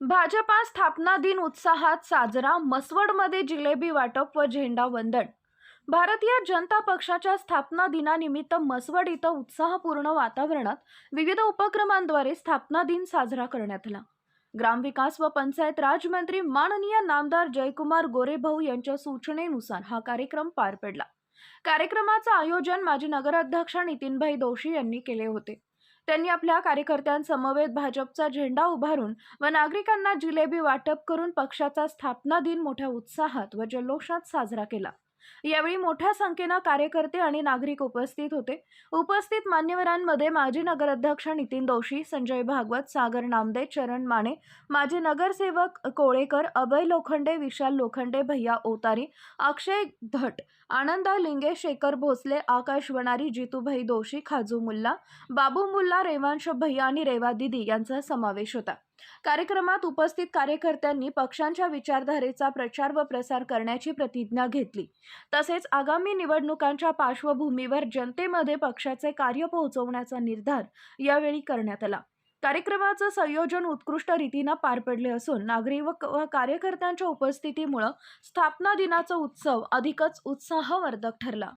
भाजपा स्थापना दिन उत्साहात साजरा मसवडमध्ये जिलेबी वाटप व झेंडा वंदन. भारतीय जनता पक्षाच्या स्थापना दिनानिमित्त मसवड इथं उत्साहपूर्ण वातावरणात विविध उपक्रमांद्वारे स्थापना दिन साजरा करण्यात आला. ग्रामविकास व पंचायत राजमंत्री माननीय नामदार जयकुमार गोरेभाऊ यांच्या सूचनेनुसार हा कार्यक्रम पार पडला. कार्यक्रमाचं आयोजन माजी नगराध्यक्ष नितीनभाई दोशी यांनी केले होते. त्यांनी आपल्या कार्यकर्त्यांसमवेत भाजपचा झेंडा उभारून व नागरिकांना जिलेबी वाटप करून पक्षाचा स्थापना दिन मोठ्या उत्साहात व जल्लोषात साजरा केला. यावेळी मोठ्या संख्येनं कार्यकर्ते आणि नागरिक उपस्थित होते. उपस्थित मान्यवरांमध्ये माजी नगराध्यक्ष नितीन दोशी संजय भागवत सागर नामदे चरण माने माजी नगरसेवक कोळेकर अभय लोखंडे विशाल लोखंडे भैया ओतारी अक्षय धट आनंद लिंगे शेखर भोसले आकाश वणारी जितूभाई दोशी खाजू मुल्ला बाबू मुल्ला रेवांश भैया आणि रेवा दिदी यांचा समावेश होता. कार्यक्रमात उपस्थित कार्यकर्त्यांनी पक्षांच्या विचारधारेचा प्रचार व प्रसार करण्याची प्रतिज्ञा घेतली. तसेच आगामी निवडणुकांच्या पार्श्वभूमीवर जनतेमध्ये पक्षाचे कार्य पोहोचवण्याचा निर्धार यावेळी करण्यात आला. कार्यक्रमाचं संयोजन उत्कृष्ट रीतीनं पार पडले असून नागरिक व कार्यकर्त्यांच्या उपस्थितीमुळं स्थापना दिनाचा उत्सव अधिकच उत्साहवर्धक ठरला.